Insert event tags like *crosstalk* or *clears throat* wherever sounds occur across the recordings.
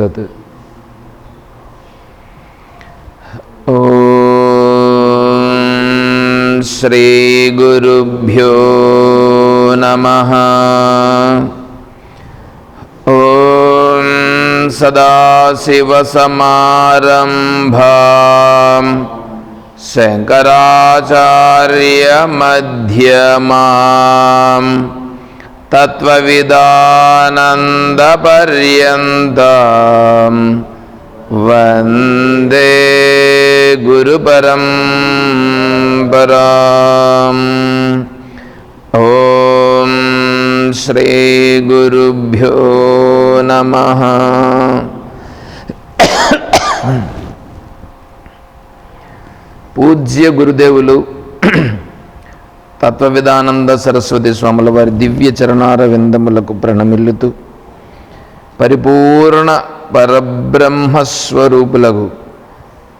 सत्। श्रीगुरुभ्यो नमः। ॐ सदाशिवसमारम्भा शङ्कराचार्यमध्यमा శంకరాచార్యమధ్యమాం తత్వవిదానందపర్యంతం వందే గురుపరం పరాం ఓం శ్రీ గురుభ్యో నమ పూజ్య గురుదేవులు తత్వవిధానంద సరస్వతి స్వాముల వారి దివ్య చరణార విందములకు ప్రణమిల్లుతూ పరిపూర్ణ పరబ్రహ్మస్వరూపులకు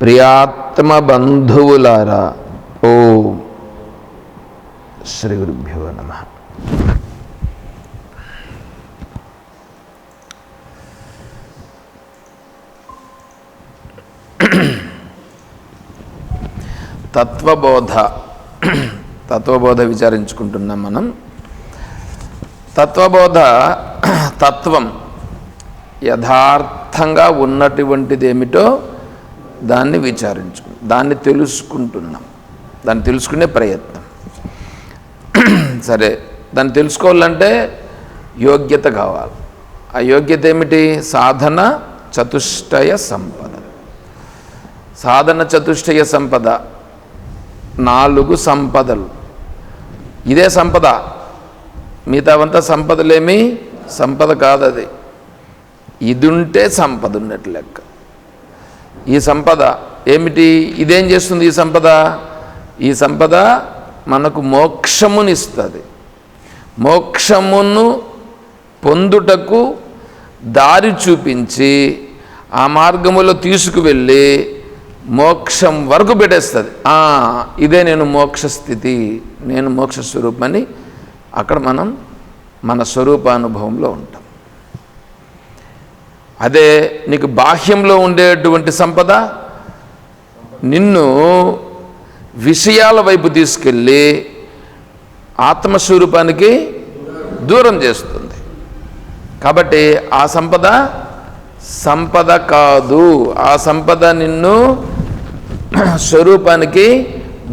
ప్రియాత్మ బంధువులారా ఓ శ్రీ గురుభ్యో నమ. తత్వబోధ తత్వబోధ విచారించుకుంటున్నాం మనం. తత్వబోధ *clears throat* తత్వం యథార్థంగా ఉన్నటువంటిది ఏమిటో దాన్ని విచారించు దాన్ని తెలుసుకుంటున్నాం. దాన్ని తెలుసుకునే ప్రయత్నం. *clears throat* సరే దాన్ని తెలుసుకోవాలంటే యోగ్యత కావాలి. ఆ యోగ్యత ఏమిటి? సాధన చతుష్టయ సంపద. సాధన చతుష్టయ సంపద నాలుగు సంపదలు. ఇదే సంపద. మిగతావంతా సంపదలేమి? సంపద కాదు అది ఇది ఉంటే సంపద ఉన్నట్టు లెక్క. ఈ సంపద ఏమిటి? ఇదేం చేస్తుంది ఈ సంపద? ఈ సంపద మనకు మోక్షమునిస్తుంది. మోక్షమును పొందుటకు దారి చూపించి ఆ మార్గములో తీసుకువెళ్ళి మోక్షం వరకు పెట్టేస్తుంది. ఇదే నేను మోక్ష స్థితి నేను మోక్ష స్వరూపమని అక్కడ మనం మన స్వరూపానుభవంలో ఉంటాం. అదే నీకు బాహ్యంలో ఉండేటువంటి సంపద నిన్ను విషయాల వైపు తీసుకెళ్ళి ఆత్మస్వరూపానికి దూరం చేస్తుంది. కాబట్టి ఆ సంపద సంపద కాదు. ఆ సంపద నిన్ను స్వరూపానికి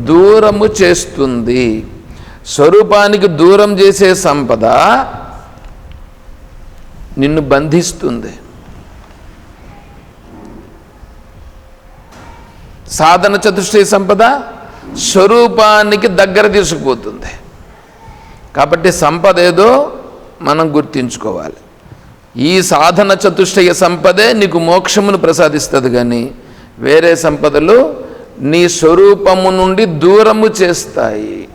దూరము చేస్తుంది. స్వరూపానికి దూరం చేసే సంపద నిన్ను బంధిస్తుంది. సాధన చతుష్టయ సంపద స్వరూపానికి దగ్గర తీసుకుపోతుంది. కాబట్టి సంపద ఏదో మనం గుర్తించుకోవాలి. ఈ సాధన చతుష్టయ సంపదే నీకు మోక్షమును ప్రసాదిస్తుంది కానీ వేరే సంపదలు నీ స్వరూపము నుండి దూరము చేస్తాయి.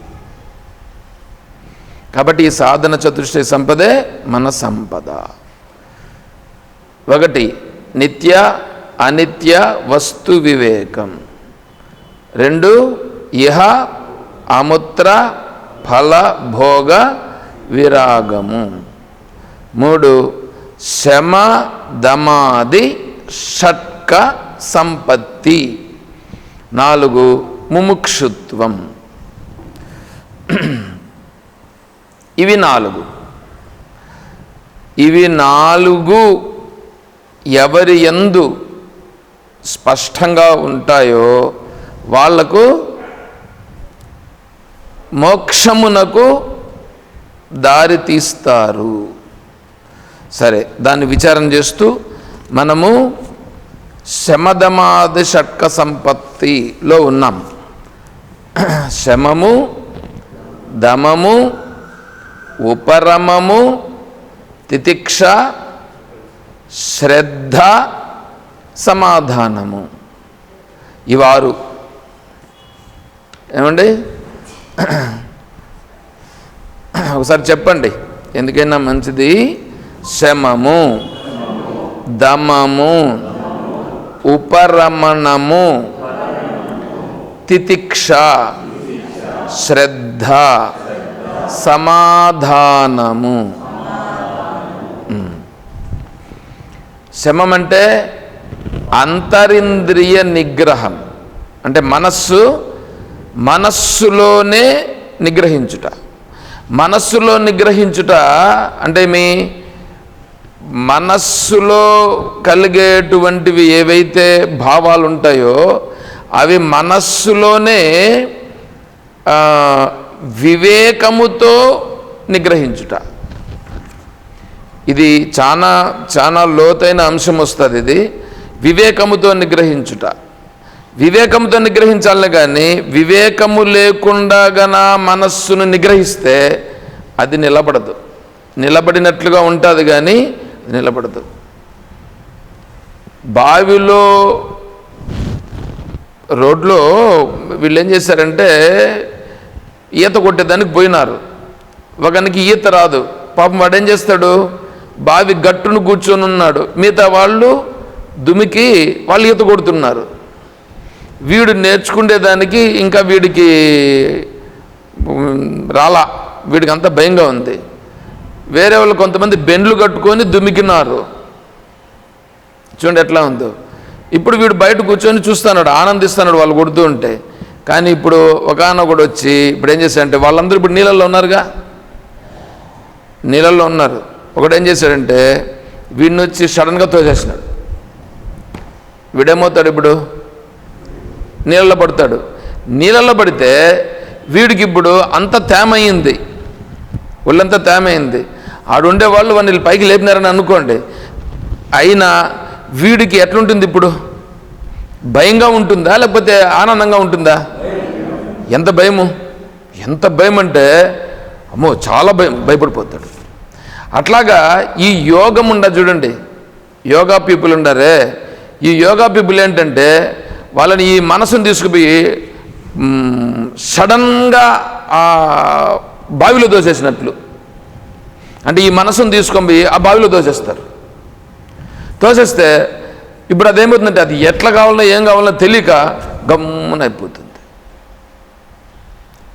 కాబట్టి ఈ సాధన చతుష్టయ సంపదే మన సంపద. ఒకటి నిత్య అనిత్య వస్తు వివేకం. రెండు ఇహ అముత్ర ఫల భోగ విరాగము. మూడు శమ దమాది షట్క సంపత్తి. నాలుగు ముముక్షుత్వం. ఇవి నాలుగు. ఇవి నాలుగు ఎవరి ఎందు స్పష్టంగా ఉంటాయో వాళ్ళకు మోక్షమునకు దారి తీస్తారు. సరే దాన్ని విచారం చేస్తూ మనము శమదమాది షట్క సంపత్తిలో ఉన్నాం. శమము దమము ఉపరమము తితిక్ష శ్రద్ధ సమాధానము. ఇవారు ఏమండి? ఒకసారి చెప్పండి. ఎందుకైనా మంచిది? శమము దమము ఉపరమణము తితిక్ష శ్రద్ధ సమాధానము. శమం అంటే అంతరింద్రియ నిగ్రహం. అంటే మనస్సు మనస్సులోనే నిగ్రహించుట. మనస్సులో నిగ్రహించుట అంటే మీ మనస్సులో కలిగేటువంటివి ఏవైతే భావాలు ఉంటాయో అవి మనస్సులోనే వివేకముతో నిగ్రహించుట. ఇది చాలా చాలా లోతైన అంశం వస్తుంది ఇది. వివేకముతో నిగ్రహించుట. వివేకంతో నిగ్రహించాలని కానీ వివేకము లేకుండా గన మనస్సును నిగ్రహిస్తే అది నిలబడదు. నిలబడినట్లుగా ఉంటుంది కానీ నిలబడదు. బావిలో రోడ్లో వీళ్ళు ఏం చేశారంటే ఈత కొట్టేదానికి పోయినారు. ఒకనికి ఈత రాదు. పాపం వాడేం చేస్తాడు? బావి గట్టును కూర్చొని ఉన్నాడు. మిగతా వాళ్ళు దుమికి వాళ్ళు ఈత కొడుతున్నారు. వీడు నేర్చుకునేదానికి ఇంకా వీడికి రాలా. వీడికి అంత భయంగా ఉంది. వేరే వాళ్ళు కొంతమంది బెండ్లు కట్టుకొని దుమికినారు. చూడండి ఎట్లా ఉందో. ఇప్పుడు వీడు బయట కూర్చొని చూస్తున్నాడు ఆనందిస్తున్నాడు వాళ్ళు కొడుతూ ఉంటే. కానీ ఇప్పుడు ఒకనొకడు కూడా వచ్చి ఇప్పుడు ఏం చేశాడంటే వాళ్ళందరూ ఇప్పుడు నీళ్ళల్లో ఉన్నారుగా? నీళ్ళల్లో ఉన్నారు. ఒకడు ఏం చేశాడంటే వీడిని వచ్చి సడన్గా తోసేసినాడు. వీడేమవుతాడు ఇప్పుడు? నీళ్ళలో పడతాడు. నీళ్ళలో పడితే వీడికి ఇప్పుడు అంత తేమ అయింది. ఒళ్ళంతా తేమ అయింది. ఆడుండే వాళ్ళు వాడిని పైకి లేపినారని అనుకోండి. అయినా వీడికి ఎట్లుంటుంది ఇప్పుడు? భయంగా ఉంటుందా? లేకపోతే ఆనందంగా ఉంటుందా? ఎంత భయము? ఎంత భయం అంటే అమ్మో చాలా భయం భయపడిపోతాడు. అట్లాగా ఈ యోగం ఉండ చూడండి. యోగా పీపుల్ ఉండారే. ఈ యోగా పీపుల్ ఏంటంటే వాళ్ళని ఈ మనసును తీసుకుపోయి సడన్గా బావిలో దోసేసినట్లు. అంటే ఈ మనసును తీసుకొని ఆ బావిలో తోసేస్తారు. తోసేస్తే ఇప్పుడు అదేమవుతుందంటే అది ఎట్లా కావాలనో ఏం కావాలనో తెలియక గమ్మున అయిపోతుంది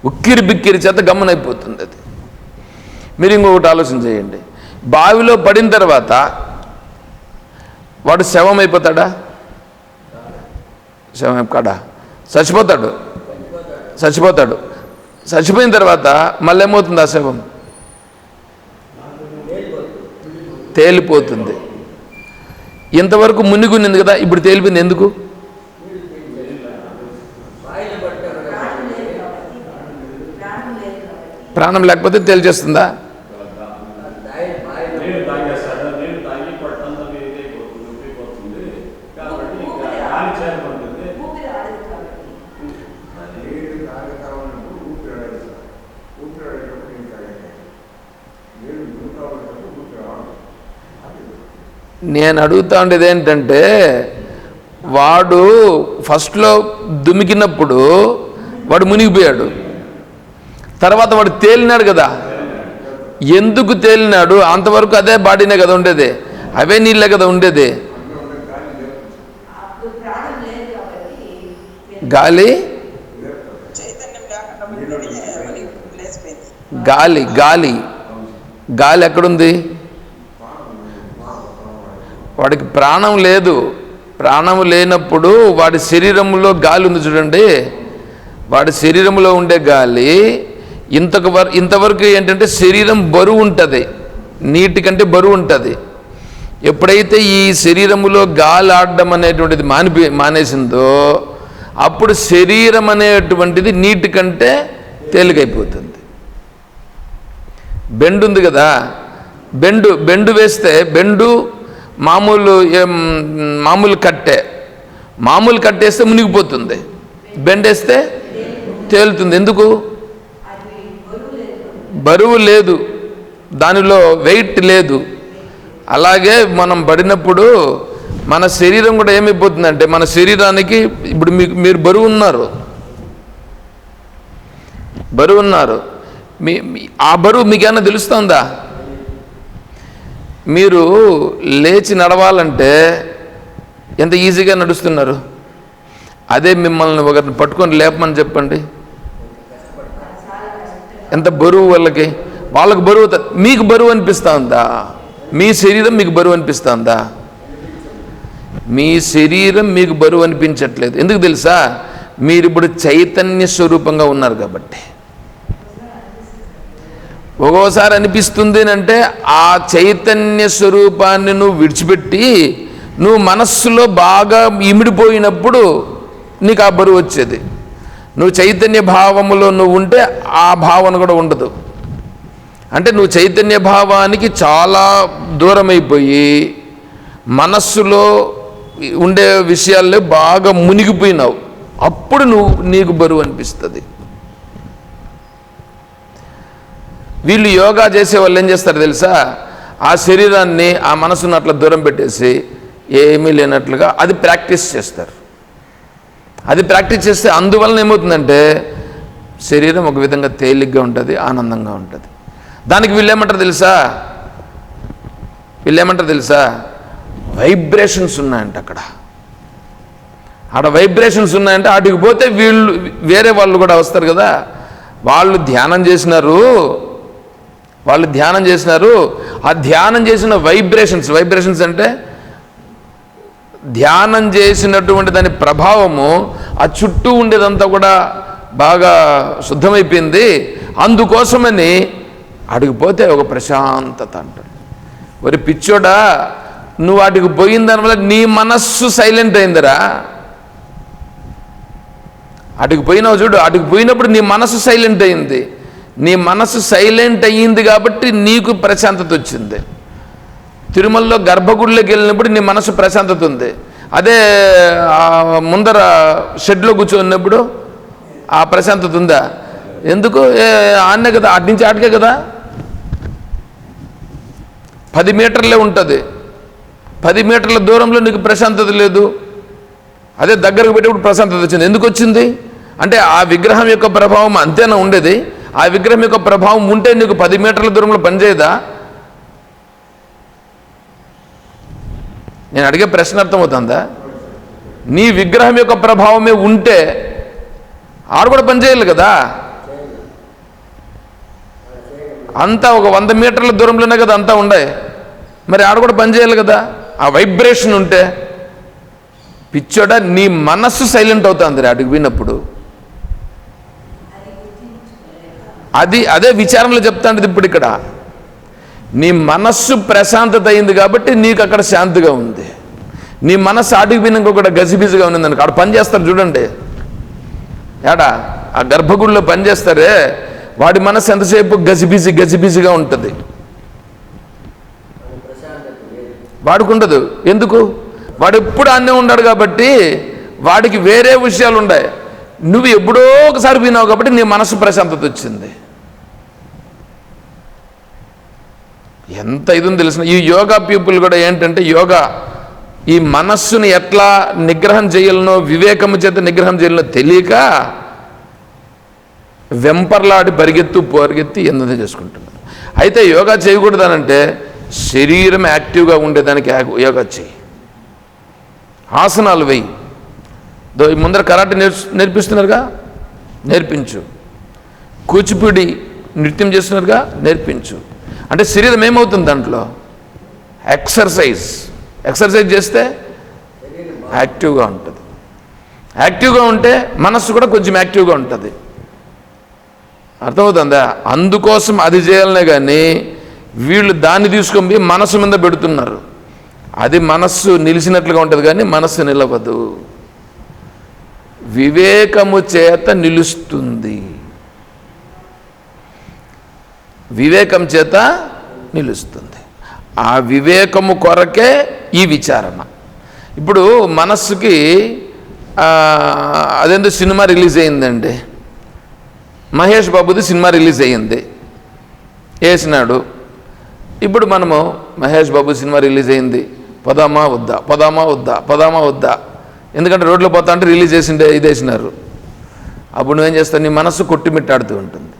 ఉక్కిరి బిక్కిరి చేత గమ్మున అయిపోతుంది అది. మీరు ఇంకొకటి ఆలోచన చేయండి. బావిలో పడిన తర్వాత వాడు శవం అయిపోతాడా శవం కాడా చచ్చిపోతాడు. చచ్చిపోతాడు. చచ్చిపోయిన తర్వాత మళ్ళీ ఏమవుతుంది ఆ శవం? తేలిపోతుంది. ఇంతవరకు మునిగునింది కదా ఇప్పుడు తేలిపోయింది ఎందుకు? ప్రాణం లేకపోతే తేల్చేస్తుందా నీళ్ళు తాగేస్తాడు నీళ్ళు తాగి పట్టంతా ఇదైపోతుంది ఉబ్బిపోతుంది కాబట్టి ఇంకా గాలి చేరబడుతుంది నీళ్ళు తాగుతా ఉన్నప్పుడు ఊపిరాడదు సార్ ఊపిరాడేటప్పుడు నీళ్ళు తాగండి నీళ్ళు నూతా ఉన్నప్పుడు ఊపిరాడు అది నేను అడుగుతా ఉండేది ఏంటంటే వాడు ఫస్ట్లో దుమికినప్పుడు వాడు మునిగిపోయాడు. తర్వాత వాడు తేలినాడు కదా. ఎందుకు తేలినాడు? అంతవరకు అదే బాడీనే కదా ఉండేది. అవే నీళ్ళే కదా ఉండేది. గాలి? గాలి గాలి. గాలి ఎక్కడుంది? వాడికి ప్రాణం లేదు. ప్రాణం లేనప్పుడు వాడి శరీరంలో గాలి ఉంది చూడండి. వాడి శరీరంలో ఉండే గాలి ఇంతకు వర ఇంతవరకు ఏంటంటే శరీరం బరువు ఉంటుంది. నీటి కంటే బరువు ఉంటుంది. ఎప్పుడైతే ఈ శరీరములో గాలి ఆడడం అనేటువంటిది మానిపి మానేసిందో అప్పుడు శరీరం అనేటువంటిది నీటి కంటే తేలికైపోతుంది. బెండు ఉంది కదా. బెండు బెండు వేస్తే బెండు మామూలు ఏం, మామూలు కట్టే. మామూలు కట్టేస్తే మునిగిపోతుంది. బెండేస్తే తేలుతుంది. ఎందుకు? బరువు లేదు. దానిలో వెయిట్ లేదు. అలాగే మనం పడినప్పుడు మన శరీరం కూడా ఏమైపోతుందంటే మన శరీరానికి ఇప్పుడు మీకు మీరు బరువు ఉన్నారు. బరువు ఉన్నారు. మీ మీ- ఆ బరువు మీకేమన్నా తెలుస్తుందా? మీరు లేచి నడవాలంటే ఎంత ఈజీగా నడుస్తున్నారు? అదే మిమ్మల్ని ఒకరిని పట్టుకొని లేపమని చెప్పండి. ఎంత బరువు వాళ్ళకి? వాళ్ళకి బరువు మీకు బరువు అనిపిస్తుందా? మీ శరీరం మీకు బరువు అనిపిస్తుందా? మీ శరీరం మీకు బరువు అనిపించట్లేదు. ఎందుకు తెలుసా? మీరు ఇప్పుడు చైతన్య స్వరూపంగా ఉన్నారు కాబట్టి. ఒక్కోసారి అనిపిస్తుంది అంటే ఆ చైతన్య స్వరూపాన్ని నువ్వు విడిచిపెట్టి నువ్వు మనస్సులో బాగా ఇమిడిపోయినప్పుడు నీకు ఆ బరువు వచ్చేది. నువ్వు చైతన్య భావములో నువ్వు ఉంటే ఆ భావన కూడా ఉండదు. అంటే నువ్వు చైతన్య భావానికి చాలా దూరం అయిపోయి మనస్సులో ఉండే విషయాల్లో బాగా మునిగిపోయినావు. అప్పుడు నువ్వు నీకు బరువు అనిపిస్తుంది. వీళ్ళు యోగా చేసే వాళ్ళు ఏం చేస్తారు తెలుసా? ఆ శరీరాన్ని ఆ మనసును అట్లా దూరం పెట్టేసి ఏమీ లేనట్లుగా అది ప్రాక్టీస్ చేస్తారు. అది ప్రాక్టీస్ చేస్తే అందువలన ఏమవుతుందంటే శరీరం ఒక విధంగా తేలిగ్గా ఉంటుంది ఆనందంగా ఉంటుంది. దానికి వీళ్ళు ఏమంటారు తెలుసా? వీళ్ళు ఏమంటారు తెలుసా? వైబ్రేషన్స్ ఉన్నాయంట అక్కడ. ఆడ వైబ్రేషన్స్ ఉన్నాయంటే వాటికి పోతే వీళ్ళు వేరే వాళ్ళు కూడా వస్తారు కదా. వాళ్ళు ధ్యానం చేసినారు వాళ్ళు ధ్యానం చేసినారు. ఆ ధ్యానం చేసిన వైబ్రేషన్స్ వైబ్రేషన్స్ అంటే ధ్యానం చేసినటువంటి దాని ప్రభావము ఆ చుట్టూ ఉండేదంతా కూడా బాగా శుద్ధమైపోయింది. అందుకోసమని అడిగిపోతే ఒక ప్రశాంతత అంటాడు. మరి పిచ్చోడా నువ్వు వాటికి పోయిన దానివల్ల నీ మనస్సు సైలెంట్ అయిందిరా. అటుకు పోయినావు చూడు అటుకు పోయినప్పుడు నీ మనసు సైలెంట్ అయింది. నీ మనసు సైలెంట్ అయ్యింది కాబట్టి నీకు ప్రశాంతత వచ్చింది. తిరుమలలో గర్భగుడిలోకి వెళ్ళినప్పుడు నీ మనసు ప్రశాంతత ఉంది. అదే ముందర షెడ్లో కూర్చోన్నప్పుడు ఆ ప్రశాంతత ఉందా? ఎందుకు? ఆడనే కదా అటు నుంచి ఆటకే కదా? పది మీటర్లే ఉంటుంది. పది మీటర్ల దూరంలో నీకు ప్రశాంతత లేదు. అదే దగ్గరకు పెట్టేప్పుడు ప్రశాంతత వచ్చింది. ఎందుకు వచ్చింది? అంటే ఆ విగ్రహం యొక్క ప్రభావం అంతేనా ఉండేది? ఆ విగ్రహం యొక్క ప్రభావం ఉంటే నీకు పది మీటర్ల దూరంలో పనిచేయదా నేను అడిగే ప్రశ్న అర్థమవుతుందా? నీ విగ్రహం యొక్క ప్రభావమే ఉంటే ఆడు కూడా పనిచేయాలి కదా? అంతా ఒక వంద మీటర్ల దూరంలోనే కదా అంతా ఉండే. మరి ఆడ కూడా పనిచేయాలి కదా? ఆ వైబ్రేషన్ ఉంటే పిచ్చోడ నీ మనస్సు సైలెంట్ అవుతుంది అడుగు విన్నప్పుడు. అది అదే విచారంలో చెప్తాండది ఇప్పుడు ఇక్కడ. నీ మనస్సు ప్రశాంతత అయింది కాబట్టి నీకు అక్కడ శాంతిగా ఉంది. నీ మనస్సు ఆటికి పోయినాక కూడా గజిబిజిగా ఉంది అనుకో. ఆడ పని చేస్తారు చూడండి. ఏడా? ఆ గర్భగుడిలో పని చేస్తారే. వాడి మనస్సు ఎంతసేపు గజిబిజి గజిబిజిగా ఉంటుంది. వాడికి ఉండదు ఎందుకు? వాడు ఎప్పుడు అన్నే ఉన్నాడు కాబట్టి వాడికి వేరే విషయాలు ఉన్నాయి నువ్వు ఎప్పుడో ఒకసారి విన్నావు కాబట్టి నీ మనసు ప్రశాంతత వచ్చింది. ఎంత ఇది తెలిసిన ఈ యోగా పీపుల్ కూడా ఏంటంటే యోగా ఈ మనస్సుని ఎట్లా నిగ్రహం చేయాలనో వివేకము చేత నిగ్రహం చేయాలనో తెలియక వెంపర్లాడి పరిగెత్తు పరిగెత్తి ఎంత చేసుకుంటున్నారు అయితే యోగా చేయకూడదనంటే శరీరం యాక్టివ్గా ఉండేదానికి యా- యోగా చేయి. ఆసనాలు వెయ్యి ముందర కరాటే నేర్చు నేర్పిస్తున్నారుగా? నేర్పించు. కూచిపూడి నృత్యం చేస్తున్నారుగా? నేర్పించు. అంటే శరీరం ఏమవుతుంది దాంట్లో? ఎక్సర్సైజ్ ఎక్సర్సైజ్ చేస్తే యాక్టివ్గా ఉంటుంది. యాక్టివ్గా ఉంటే మనస్సు కూడా కొంచెం యాక్టివ్గా ఉంటుంది. అర్థమవుతుందా? అందుకోసం అది చేయాలనే కానీ వీళ్ళు దాన్ని తీసుకొని పోయి మనస్సు మీద పెడుతున్నారు. అది మనస్సు నిలిచినట్లుగా ఉంటుంది కానీ మనస్సు నిలవదు. వివేకము చేత నిలుస్తుంది. వివేకం చేత నిలుస్తుంది. ఆ వివేకము కొరకే ఈ విచారణ. ఇప్పుడు మనస్సుకి అదేందో సినిమా రిలీజ్ అయిందండి. మహేష్ బాబుది సినిమా రిలీజ్ అయ్యింది వేసినాడు ఇప్పుడు మనము మహేష్ బాబు సినిమా రిలీజ్ అయింది. పదామా వద్దా పదామా వద్దా పదామా వద్దా. ఎందుకంటే రోడ్లో పోతా అంటే రిలీజ్ చేసిండే ఇది వేసినారు అప్పుడు నువ్వేం చేస్తావు? నీ మనస్సు కొట్టిమిట్టాడుతూ ఉంటుంది.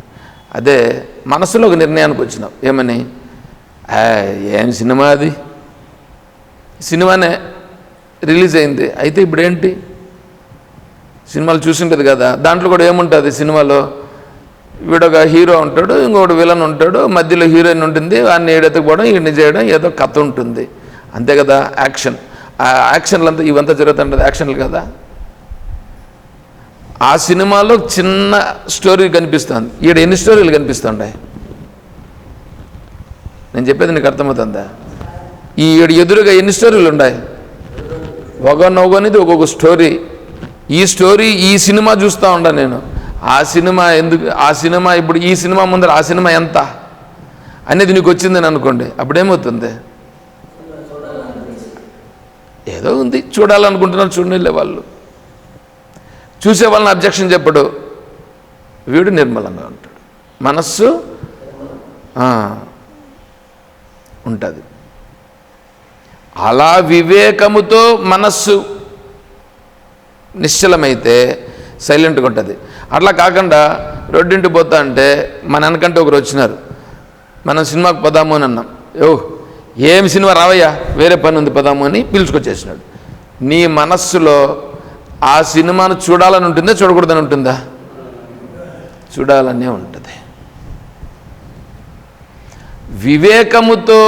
అదే మనసులో ఒక నిర్ణయానికి వచ్చినావు ఏమని? ఏం సినిమా అది? సినిమానే రిలీజ్ అయింది. అయితే ఇప్పుడు ఏంటి సినిమాలు చూసింటది కదా. దాంట్లో కూడా ఏముంటుంది సినిమాలో? వీడొక హీరో ఉంటాడు ఇంకోటి విలన్ ఉంటాడు మధ్యలో హీరోయిన్ ఉంటుంది వాడిని ఏడెత్తకపోవడం ఈయన్ని చేయడం ఏదో కథ ఉంటుంది. అంతే కదా యాక్షన్. ఆ యాక్షన్లు అంతా ఇవంతా జరుగుతుంటుంది యాక్షన్లు కదా? ఆ సినిమాలో చిన్న స్టోరీ కనిపిస్తుంది. ఈడ ఎన్ని స్టోరీలు కనిపిస్తుంటాయి? నేను చెప్పేది నీకు అర్థమవుతుందా? ఈ ఈడ ఎదురుగా ఎన్ని స్టోరీలు ఉన్నాయి ఒకనొకనిది ఒక్కొక్క స్టోరీ. ఈ స్టోరీ ఈ సినిమా చూస్తూ ఉండా నేను. ఆ సినిమా ఎందుకు ఆ సినిమా ఇప్పుడు ఈ సినిమా ముందర ఆ సినిమా ఎంత? అనేది నీకు వచ్చిందని అనుకోండి. అప్పుడేమవుతుంది? ఏదో ఉంది. చూడాలనుకుంటున్నారు చూడలే వాళ్ళు. చూసే వాళ్ళని అబ్జెక్షన్ చెప్పడు. వీడు నిర్మలంగా ఉంటాడు. మనస్సు ఉంటుంది. అలా వివేకముతో మనస్సు నిశ్చలమైతే సైలెంట్గా ఉంటుంది. అట్లా కాకుండా రోడ్డింటి పోతా అంటే మన వెనకంటే ఒకరు వచ్చినారు. మనం సినిమాకి పోదాము అని అన్నాం. యో ఏం సినిమా రావయ్యా? వేరే పని ఉంది పదాము అని పిలుచుకొచ్చేసినాడు. నీ మనస్సులో ఆ సినిమాను చూడాలని ఉంటుందా చూడకూడదని ఉంటుందా? చూడాలనే ఉంటుంది. వివేకముతో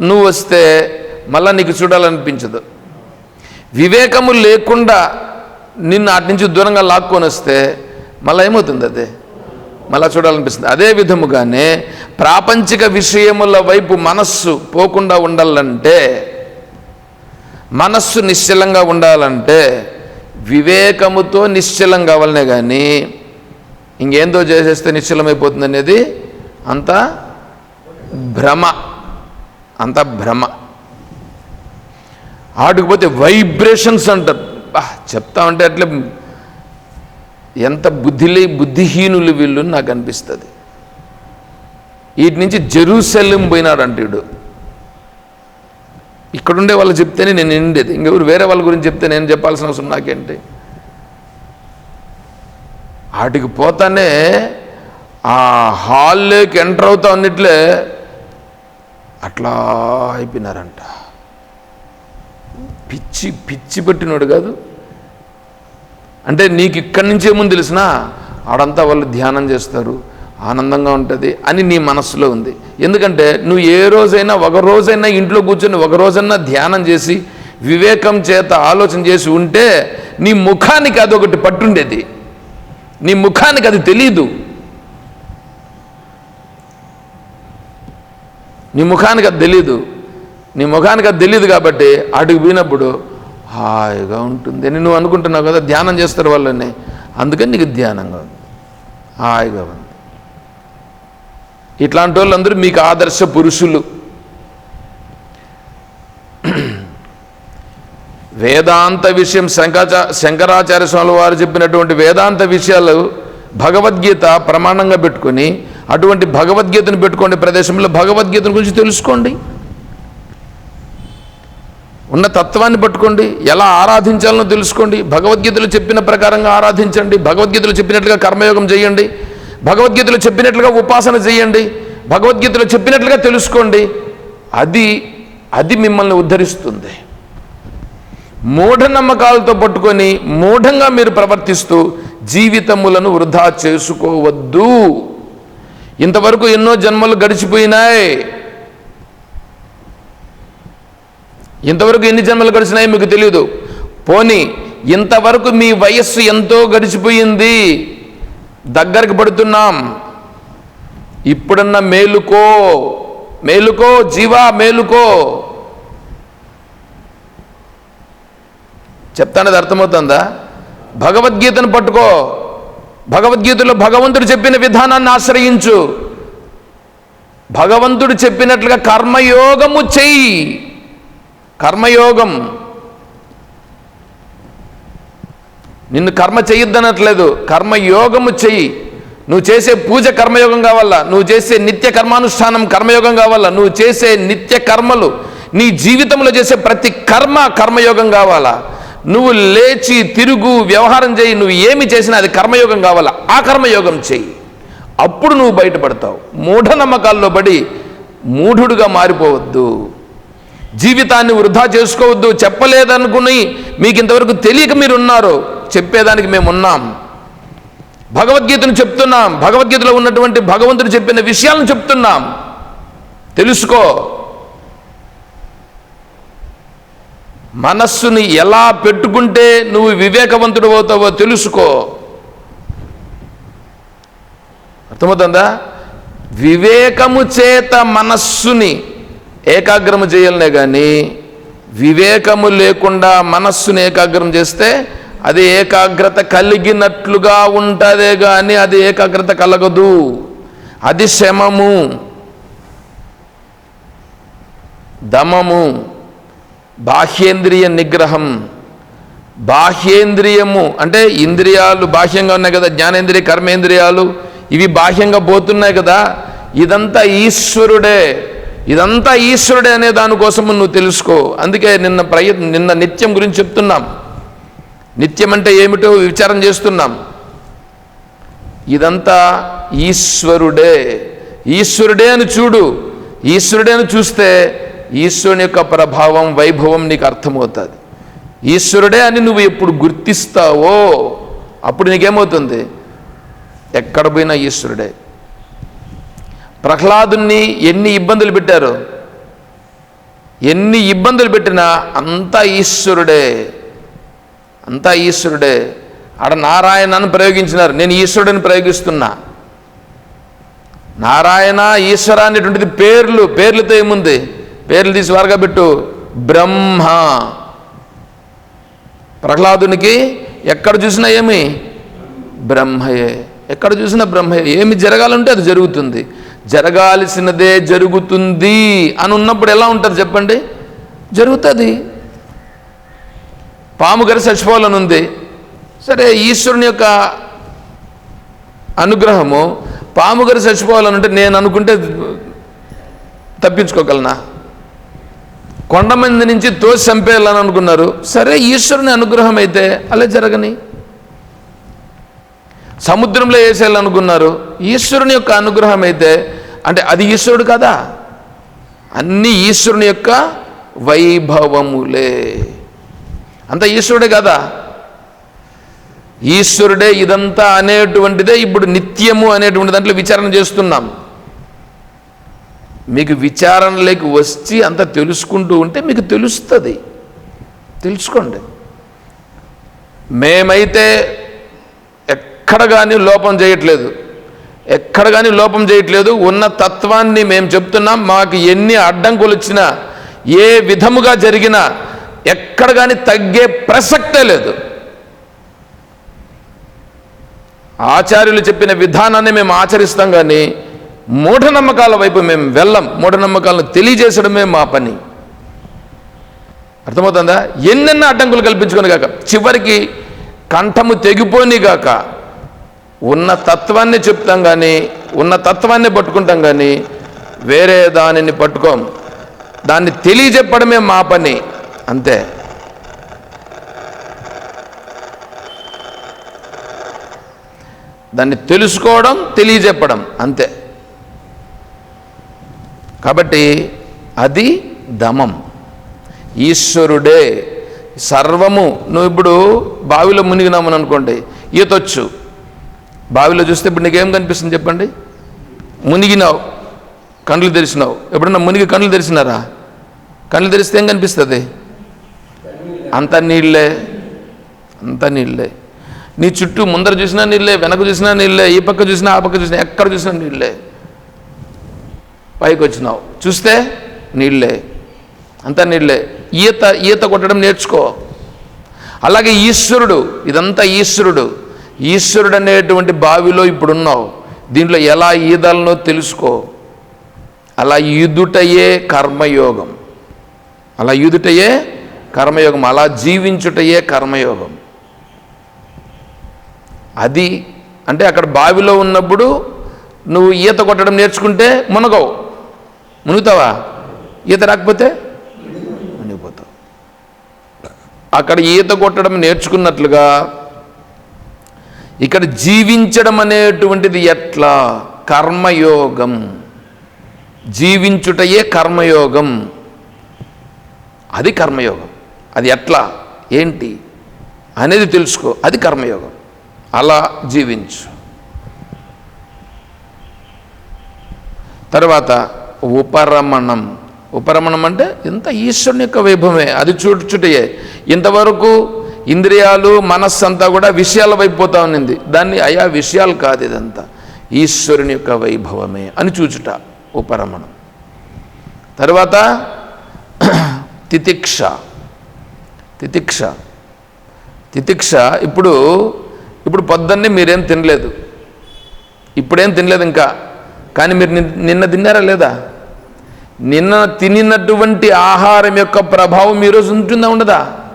నువ్వు వస్తే మళ్ళా నీకు చూడాలనిపించదు. వివేకము లేకుండా నిన్ను అటు నుంచి దూరంగా లాక్కొని వస్తే మళ్ళీ ఏమవుతుంది అదే? మళ్ళా చూడాలనిపిస్తుంది. అదే విధముగానే ప్రాపంచిక విషయముల వైపు మనస్సు పోకుండా ఉండాలంటే మనస్సు నిశ్చలంగా ఉండాలంటే వివేకముతో నిశ్చలం కావాలనే కానీ ఇంకేందో చేసేస్తే నిశ్చలమైపోతుంది అనేది అంతా భ్రమ అంత భ్రమ. ఆడుకుపోతే వైబ్రేషన్స్ అంటారు. చెప్తా ఉంటే అట్లే ఎంత బుద్ధిలే బుద్ధిహీనులు వీళ్ళు నాకు అనిపిస్తుంది. వీటి నుంచి జెరూసెల్లం పోయినాడు అంటాడు ఇక్కడుండే వాళ్ళు చెప్తేనే నేను నిండేది. ఇంకెవరు వేరే వాళ్ళ గురించి చెప్తే నేను చెప్పాల్సిన అవసరం నాకేంటి? వాటికి పోతానే ఆ హాల్లోకి ఎంటర్ అవుతా ఉన్నట్లే అట్లా అయిపోయినారంట. పిచ్చి పిచ్చి పెట్టినోడు కాదు. అంటే నీకు ఇక్కడి నుంచి ఏముంది తెలిసినా? ఆడంతా వాళ్ళు ధ్యానం చేస్తారు. ఆనందంగా ఉంటుంది అని నీ మనస్సులో ఉంది. ఎందుకంటే నువ్వు ఏ రోజైనా ఒక రోజైనా ఇంట్లో కూర్చొని ఒక రోజైనా ధ్యానం చేసి వివేకం చేత ఆలోచన చేసి ఉంటే నీ ముఖానికి అదొకటి పట్టుండేది. నీ ముఖానికి అది తెలీదు. నీ ముఖానికి అది తెలీదు. నీ ముఖానికి అది తెలియదు కాబట్టి అడుగు పోయినప్పుడు హాయిగా ఉంటుంది. అని నువ్వు అనుకుంటున్నావు కదా ధ్యానం చేస్తారు వాళ్ళని. అందుకని నీకు ధ్యానంగా ఉంది. హాయిగా ఉంది. ఇట్లాంటి వాళ్ళందరూ మీకు ఆదర్శ పురుషులు. వేదాంత విషయం శంకరాచా శంకరాచార్య స్వామి వారు చెప్పినటువంటి వేదాంత విషయాలు భగవద్గీత ప్రమాణంగా పెట్టుకొని అటువంటి భగవద్గీతను పెట్టుకోండి ప్రదేశంలో భగవద్గీతను గురించి తెలుసుకోండి. ఉన్న తత్వాన్ని పట్టుకోండి ఎలా ఆరాధించాలనో తెలుసుకోండి భగవద్గీతలో చెప్పిన ప్రకారంగా ఆరాధించండి భగవద్గీతలో చెప్పినట్లుగా కర్మయోగం చేయండి భగవద్గీతలో చెప్పినట్లుగా ఉపాసన చేయండి. భగవద్గీతలో చెప్పినట్లుగా తెలుసుకోండి. అది అది మిమ్మల్ని ఉద్ధరిస్తుంది. మూఢనమ్మకాలతో పట్టుకొని మూఢంగా మీరు ప్రవర్తిస్తూ జీవితములను వృధా చేసుకోవద్దు. ఇంతవరకు ఎన్నో జన్మలు గడిచిపోయినాయి. ఇంతవరకు ఎన్ని జన్మలు గడిచినాయి మీకు తెలియదు పోనీ ఇంతవరకు మీ వయస్సు ఎంతో గడిచిపోయింది. దగ్గరకు పడుతున్నాం. ఇప్పుడన్న మేలుకో మేలుకో జీవా మేలుకో. చెప్తానది అర్థమవుతుందా? భగవద్గీతను పట్టుకో. భగవద్గీతలో భగవంతుడు చెప్పిన విధానాన్ని ఆశ్రయించు. భగవంతుడు చెప్పినట్లుగా కర్మయోగము చెయ్యి. కర్మయోగం. నిన్ను కర్మ చేయొద్దనట్లేదు కర్మయోగము చెయ్యి. నువ్వు చేసే పూజ కర్మయోగం కావాలా? నువ్వు చేసే నిత్య కర్మానుష్ఠానం కర్మయోగం కావాలా? నువ్వు చేసే నిత్య కర్మలు నీ జీవితంలో చేసే ప్రతి కర్మ కర్మయోగం కావాలా? నువ్వు లేచి తిరుగు వ్యవహారం చేయి నువ్వు ఏమి చేసినా అది కర్మయోగం కావాలా? ఆ కర్మయోగం చెయ్యి. అప్పుడు నువ్వు బయటపడతావు. మూఢనమ్మకాల్లో పడి మూఢుడుగా మారిపోవద్దు. జీవితాన్ని వృధా చేసుకోవద్దు చెప్పలేదనుకుని మీకు ఇంతవరకు తెలియక మీరు ఉన్నారు చెప్పేదానికి మేము ఉన్నాం భగవద్గీతను చెప్తున్నాం. భగవద్గీతలో ఉన్నటువంటి భగవంతుడు చెప్పిన విషయాలను చెప్తున్నాం. తెలుసుకో. మనస్సుని ఎలా పెట్టుకుంటే నువ్వు వివేకవంతుడు అవుతావో తెలుసుకో. అర్థమవుతుందా? వివేకము చేత మనస్సుని ఏకాగ్రము చేయాలనే కానీ వివేకము లేకుండా మనస్సుని ఏకాగ్రం చేస్తే అది ఏకాగ్రత కలిగినట్లుగా ఉంటుందే కానీ అది ఏకాగ్రత కలగదు. అది శమము. దమము. బాహ్యేంద్రియ నిగ్రహం. బాహ్యేంద్రియము అంటే ఇంద్రియాలు బాహ్యంగా ఉన్నాయి కదా జ్ఞానేంద్రియ కర్మేంద్రియాలు ఇవి బాహ్యంగా పోతున్నాయి కదా ఇదంతా ఈశ్వరుడే. ఇదంతా ఈశ్వరుడే అనే దానికోసం నువ్వు తెలుసుకో. అందుకే నిన్న ప్రయత్నం నిన్న నిత్యం గురించి చెప్తున్నాం. నిత్యం అంటే ఏమిటో విచారం చేస్తున్నాం. ఇదంతా ఈశ్వరుడే. ఈశ్వరుడే అని చూడు. ఈశ్వరుడే అని చూస్తే ఈశ్వరుని యొక్క ప్రభావం వైభవం నీకు అర్థమవుతుంది. ఈశ్వరుడే అని నువ్వు ఎప్పుడు గుర్తిస్తావో అప్పుడు నీకేమవుతుంది? ఎక్కడ పోయినా ఈశ్వరుడే. ప్రహ్లాదుని ఎన్ని ఇబ్బందులు పెట్టారు? ఎన్ని ఇబ్బందులు పెట్టినా అంతా ఈశ్వరుడే. అంతా ఈశ్వరుడే. ఆడ నారాయణను ప్రయోగించినారు. నేను ఈశ్వరుడిని ప్రయోగిస్తున్నా. నారాయణ ఈశ్వర అనేటువంటిది పేర్లు. పేర్లతో ఏముంది? పేర్లు తీసి వారుగా పెట్టు. బ్రహ్మ. ప్రహ్లాదునికి ఎక్కడ చూసినా ఏమి? బ్రహ్మయే. ఎక్కడ చూసినా బ్రహ్మయే. ఏమి జరగాలంటే అది జరుగుతుంది. జరగాల్సినదే జరుగుతుంది అని ఉన్నప్పుడు ఎలా ఉంటుంది చెప్పండి? జరుగుతుంది. పాము గారి చచ్చిపోవాలని ఉంది సరే ఈశ్వరుని యొక్క అనుగ్రహము పాము గారి చచ్చిపోవాలని ఉంటే నేను అనుకుంటే తప్పించుకోగలనా? కొండ మంది నుంచి తోసి చంపేయాలని అనుకున్నారు. సరే ఈశ్వరుని అనుగ్రహం అయితే అలా జరగని. సముద్రంలో వేసేయాలనుకున్నారు ఈశ్వరుని యొక్క అనుగ్రహం అయితే అంటే అది ఈశ్వరుడు కదా. అన్ని ఈశ్వరుని యొక్క వైభవములే. అంత ఈశ్వరుడే కదా. ఈశ్వరుడే ఇదంతా అనేటువంటిదే ఇప్పుడు నిత్యము అనేటువంటి దాంట్లో విచారణ చేస్తున్నాం. మీకు విచారణలోకి వచ్చి అంత తెలుసుకుంటూ ఉంటే మీకు తెలుస్తుంది. తెలుసుకోండి. మేమైతే ఎక్కడ కానీ లోపం చేయట్లేదు. ఎక్కడ కానీ లోపం చేయట్లేదు. ఉన్న తత్వాన్ని మేము చెప్తున్నాం. మాకు ఎన్ని అడ్డంకులు వచ్చినా ఏ విధముగా జరిగినా ఎక్కడ కానీ తగ్గే ప్రసక్తే లేదు. ఆచార్యులు చెప్పిన విధానాన్ని మేము ఆచరిస్తాం కానీ మూఢనమ్మకాల వైపు మేము వెళ్ళం. మూఢనమ్మకాలను తెలియజేసడమే మా పని. అర్థమవుతుందా? ఎన్నెన్న అడ్డంకులు కల్పించుకొని కాక చివరికి కంఠము తెగిపోని గాక ఉన్న తత్వాన్ని చెప్తాం కానీ ఉన్న తత్వాన్ని పట్టుకుంటాం కానీ వేరే దానిని పట్టుకోం. దాన్ని తెలియజెప్పడమే మా పని. అంతే. దాన్ని తెలుసుకోవడం తెలియజెప్పడం అంతే. కాబట్టి అది దమం ఈశ్వరుడే సర్వము. నువ్వు ఇప్పుడు బావిలో మునిగినామని అనుకోండి ఈతొచ్చు బావిలో చూస్తే ఇప్పుడు నీకేం కనిపిస్తుంది చెప్పండి? మునిగినావు. కళ్ళు తెరిచినావు. ఎప్పుడన్నా మునిగి కండ్లు తెరిచినారా? కళ్ళు తెరిస్తే ఏం కనిపిస్తుంది? అంత నీళ్ళే. అంత నీళ్ళే. నీ చుట్టూ ముందర చూసినా నీళ్ళే వెనక చూసినా నీళ్ళే ఈ పక్క చూసినా ఆ పక్క చూసినా ఎక్కడ చూసినా నీళ్ళే. పైకి వచ్చినావు. చూస్తే నీళ్ళే. అంతా నీళ్ళే. ఈత ఈత కొట్టడం నేర్చుకో. అలాగే ఈశ్వరుడు ఇదంతా ఈశ్వరుడు. ఈశ్వరుడు అనేటువంటి బావిలో ఇప్పుడున్నావు. దీంట్లో ఎలా ఈదాలనో తెలుసుకో. అలా ఈదుటయే కర్మయోగం. అలా ఈదుటయే కర్మయోగం. అలా జీవించుటయే కర్మయోగం. అది అంటే అక్కడ బావిలో ఉన్నప్పుడు నువ్వు ఈత కొట్టడం నేర్చుకుంటే మునగవు. మునుగుతావా? ఈత రాకపోతే మునిగిపోతావు. అక్కడ ఈత కొట్టడం నేర్చుకున్నట్లుగా ఇక్కడ జీవించడం అనేటువంటిది ఎట్లా? కర్మయోగం. జీవించుటయే కర్మయోగం. అది కర్మయోగం. అది ఎట్లా? ఏంటి? అనేది తెలుసుకో. అది కర్మయోగం. అలా జీవించు. తర్వాత ఉపరమణం. ఉపరమణం అంటే ఇంత ఈశ్వరుని యొక్క వైభవమే. అది చూడ్చుటయే ఇంతవరకు ఇంద్రియాలు మనస్సు అంతా కూడా విషయాల వైపు పోతా ఉన్నింది. దాన్ని అయా విషయాలు కాదు ఇదంతా. ఈశ్వరుని యొక్క వైభవమే అని చూచుట ఉపరమణం తర్వాత *clears throat* తితిక్ష. తితిక్ష. తితిక్ష ఇప్పుడు ఇప్పుడు పొద్దున్నే మీరేం తినలేదు. ఇప్పుడేం తినలేదు ఇంకా. కానీ మీరు నిన్న తిన్నారా లేదా? నిన్న తినినటువంటి ఆహారం యొక్క ప్రభావం ఈరోజు ఉంటుందా ఉండదా?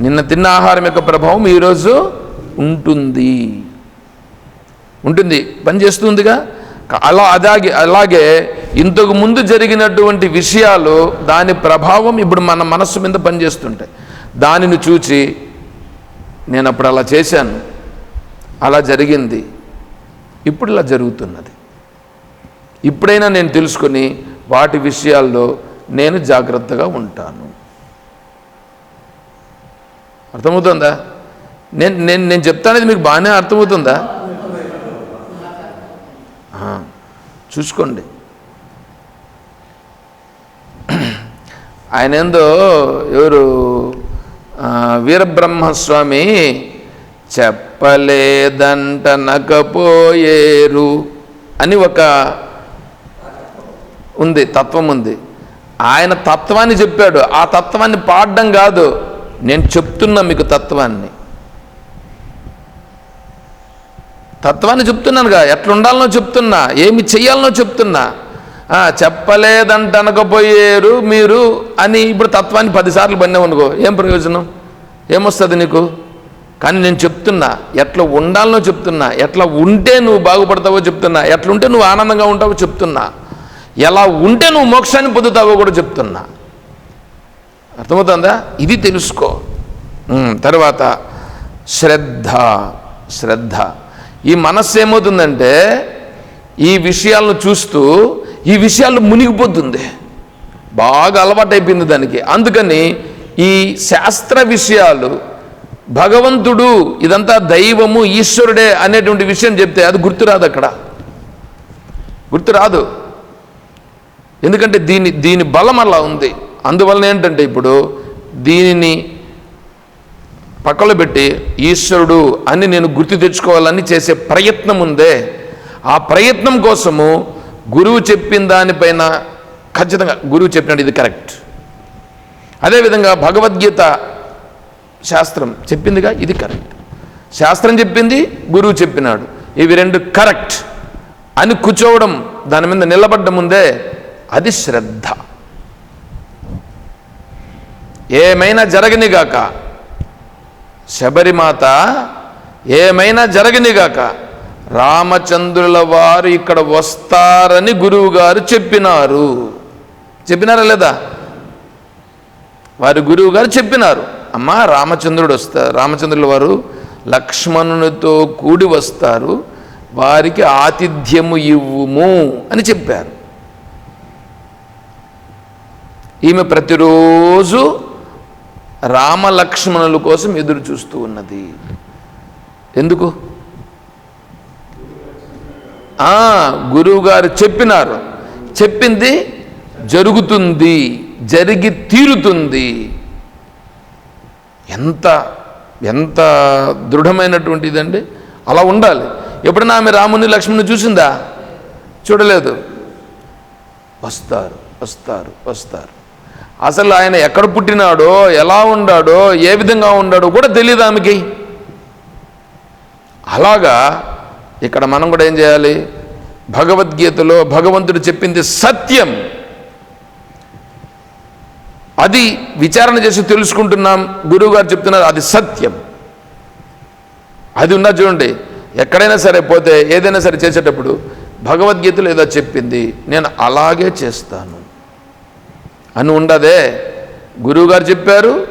నిన్న తిన్న ఆహారం యొక్క ప్రభావం ఈరోజు ఉంటుంది. ఉంటుంది. పనిచేస్తుందిగా అలా అదాగే అలాగే ఇంతకు ముందు జరిగినటువంటి విషయాలు దాని ప్రభావం ఇప్పుడు మన మనస్సు మీద పనిచేస్తుంటాయి దానిని చూచి నేను అప్పుడు అలా చేశాను. అలా జరిగింది. ఇప్పుడు ఇలా జరుగుతున్నది. ఇప్పుడైనా నేను తెలుసుకొని వాటి విషయాల్లో నేను జాగ్రత్తగా ఉంటాను. అర్థమవుతుందా? నేను నేను నేను చెప్తానేది మీకు బాగానే అర్థమవుతుందా? చూసుకోండి. ఆయన ఏందో ఎవరు? వీరబ్రహ్మస్వామి చెప్పలేదంటనకపోయేరు అని ఒక ఉంది తత్వం ఉంది. ఆయన తత్వాన్ని చెప్పాడు. ఆ తత్వాన్ని పాడడం కాదు. నేను చెప్తున్నా మీకు తత్వాన్ని. తత్వాన్ని చెప్తున్నానుగా. ఎట్లా ఉండాలనో చెప్తున్నా. ఏమి చెయ్యాలనో చెప్తున్నా. చెప్పలేదంట అనకపోయారు మీరు అని ఇప్పుడు తత్వాన్ని పదిసార్లు పడినావు అనుకో. ఏం ప్రయోజనం? ఏమొస్తుంది నీకు? కానీ నేను చెప్తున్నా. ఎట్లా ఉండాలనో చెప్తున్నా. ఎట్లా ఉంటే నువ్వు బాగుపడతావో చెప్తున్నా. ఎట్లా ఉంటే నువ్వు ఆనందంగా ఉంటావో చెప్తున్నా. ఎలా ఉంటే నువ్వు మోక్షాన్ని పొందుతావో కూడా చెప్తున్నా. అర్థమవుతుందా? ఇది తెలుసుకో. తర్వాత శ్రద్ధ శ్రద్ధ. ఈ మనస్సు ఏమవుతుందంటే ఈ విషయాలను చూస్తూ ఈ విషయాలు మునిగిపోతుంది. బాగా అలవాటైపోయింది దానికి. అందుకని ఈ శాస్త్ర విషయాలు భగవంతుడు ఇదంతా దైవము ఈశ్వరుడే అనేటువంటి విషయం చెప్తే అది గుర్తురాదు అక్కడ. గుర్తురాదు ఎందుకంటే దీని దీని బలం అలా ఉంది. అందువలన ఏంటంటే ఇప్పుడు దీనిని పక్కలో పెట్టి ఈశ్వరుడు అని నేను గుర్తు తెచ్చుకోవాలని చేసే ప్రయత్నం ఉందే. ఆ ప్రయత్నం కోసము గురువు చెప్పిన దానిపైన ఖచ్చితంగా గురువు చెప్పినట్టు ఇది కరెక్ట్. అదేవిధంగా భగవద్గీత శాస్త్రం చెప్పిందిగా ఇది కరెక్ట్. శాస్త్రం చెప్పింది గురువు చెప్పినాడు. ఇవి రెండు కరెక్ట్ అని కూర్చోవడం దాని మీద నిలబడ్డ ముందే అది శ్రద్ధ. ఏమైనా జరగనిగాక శబరిమాత ఏమైనా జరగనిగాక రామచంద్రుల వారు ఇక్కడ వస్తారని గురువుగారు చెప్పినారు. చెప్పినారా లేదా? వారి గురువుగారు చెప్పినారు. అమ్మా రామచంద్రుడు వస్తారు రామచంద్రుల వారు లక్ష్మణునితో కూడి వస్తారు. వారికి ఆతిథ్యము ఇవ్వుము అని చెప్పారు. ఈమె ప్రతిరోజు రామలక్ష్మణుల కోసం ఎదురు చూస్తూ ఉన్నది. ఎందుకు? గురువుగారు చెప్పినారు. చెప్పింది జరుగుతుంది జరిగి తీరుతుంది. ఎంత ఎంత దృఢమైనటువంటిదండి. అలా ఉండాలి. ఎప్పుడైనా ఆమె రాముని లక్ష్మణుని చూసిందా? చూడలేదు. వస్తారు వస్తారు వస్తారు. అసలు ఆయన ఎక్కడ పుట్టినాడో ఎలా ఉన్నాడో ఏ విధంగా ఉండాడో కూడా తెలియదు ఆమెకి. అలాగా ఇక్కడ మనం కూడా ఏం చేయాలి? భగవద్గీతలో భగవంతుడు చెప్పింది సత్యం. అది విచారణ చేసి తెలుసుకుంటున్నాం. గురువుగారు చెప్తున్నారు అది సత్యం. అది ఉన్నా చూడండి. ఎక్కడైనా సరే పోతే ఏదైనా సరే చేసేటప్పుడు భగవద్గీతలో ఏదో చెప్పింది నేను అలాగే చేస్తాను. అని ఉండదే. గురువుగారు చెప్పారు